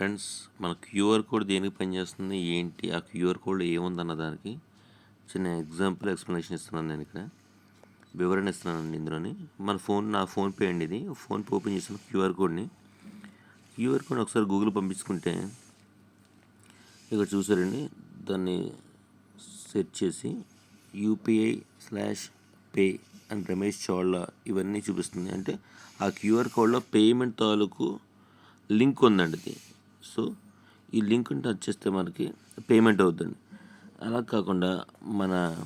Friends మన QR code దేనికి పనిచేస్తుంది? ఏంటి? ఆ క్యూఆర్ కోడ్ ఏముందన్న దానికి చిన్న ఎగ్జాంపుల్ ఎక్స్ప్లెనేషన్ ఇస్తున్నాను నేను ఇక్కడ. వివరణ ఇస్తున్నానండి ఇందులోని. మన ఫోన్ నా ఫోన్పే అండి ఇది. ఫోన్పే ఓపెన్ చేసిన క్యూఆర్ కోడ్ని. క్యూఆర్ కోడ్ ఒకసారి గూగుల్ పంపించుకుంటే ఇక్కడ చూసారండి. దాన్ని సెర్చ్ చేసి UPI slash pay and Ramesh Cholla ఇవన్నీ చూపిస్తుంది. అంటే ఆ క్యూఆర్ కోడ్లో పేమెంట్ తాలూకు లింక్ ఉందండి ఇది. సో ఈ లింక్ని టచ్ చేస్తే మనకి పేమెంట్ అవుతుంది. అలా కాకుండా మన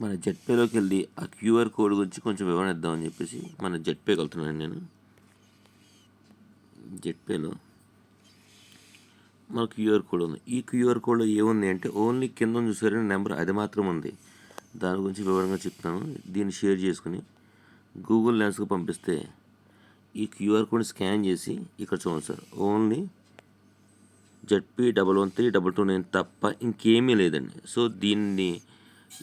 మన జెట్పేలోకి వెళ్ళి ఆ క్యూఆర్ కోడ్ గురించి కొంచెం వివరణ ఇద్దామని చెప్పేసి మన జెట్పేకి వెళ్తున్నాను నేను. జెట్పేలో మన క్యూఆర్ కోడ్ ఉంది. ఈ క్యూఆర్ కోడ్లో ఏముంది అంటే ఓన్లీ కింద చూసారని నెంబర్ అది మాత్రం ఉంది. దాని గురించి వివరంగా చెప్తాను. దీన్ని షేర్ చేసుకుని గూగుల్ లెన్స్కి పంపిస్తే ఈ క్యూఆర్ కోడ్ని స్కాన్ చేసి ఇక్కడ చూడండి sir. Only ZP double one three double two nine తప్ప ఇంకేమీ లేదండి. సో దీన్ని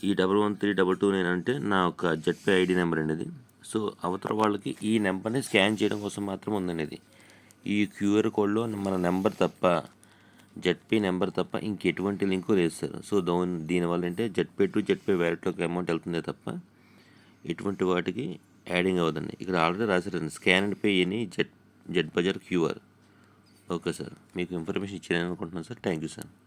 ఈ double one three double two nine అంటే నా యొక్క జెడ్పీ ఐడి నెంబర్ అండి ఇది. సో అవతల వాళ్ళకి ఈ నెంబర్ని స్కాన్ చేయడం కోసం మాత్రం ఉందండి ఇది ఈ క్యూఆర్ కోడ్లో మన నెంబర్ తప్ప జెడ్పీ నెంబర్ తప్ప ఇంకెటువంటి లింకు లేదు సార్. సో దీని దీనివల్ల అంటే జెడ్పే టు జెడ్పే వ్యాలెట్లోకి అమౌంట్ వెళ్తుందే తప్ప ఎటువంటి వాటికి యాడింగ్ అవ్వదండి ఇక్కడ ఆల్రెడీ రాశారండి. స్కాన్ అండ్ పే అని Z Z Bazar QR. Okay sir. మీకు ఇన్ఫర్మేషన్ ఇచ్చారని అనుకుంటున్నాను సార్. Thank you sir.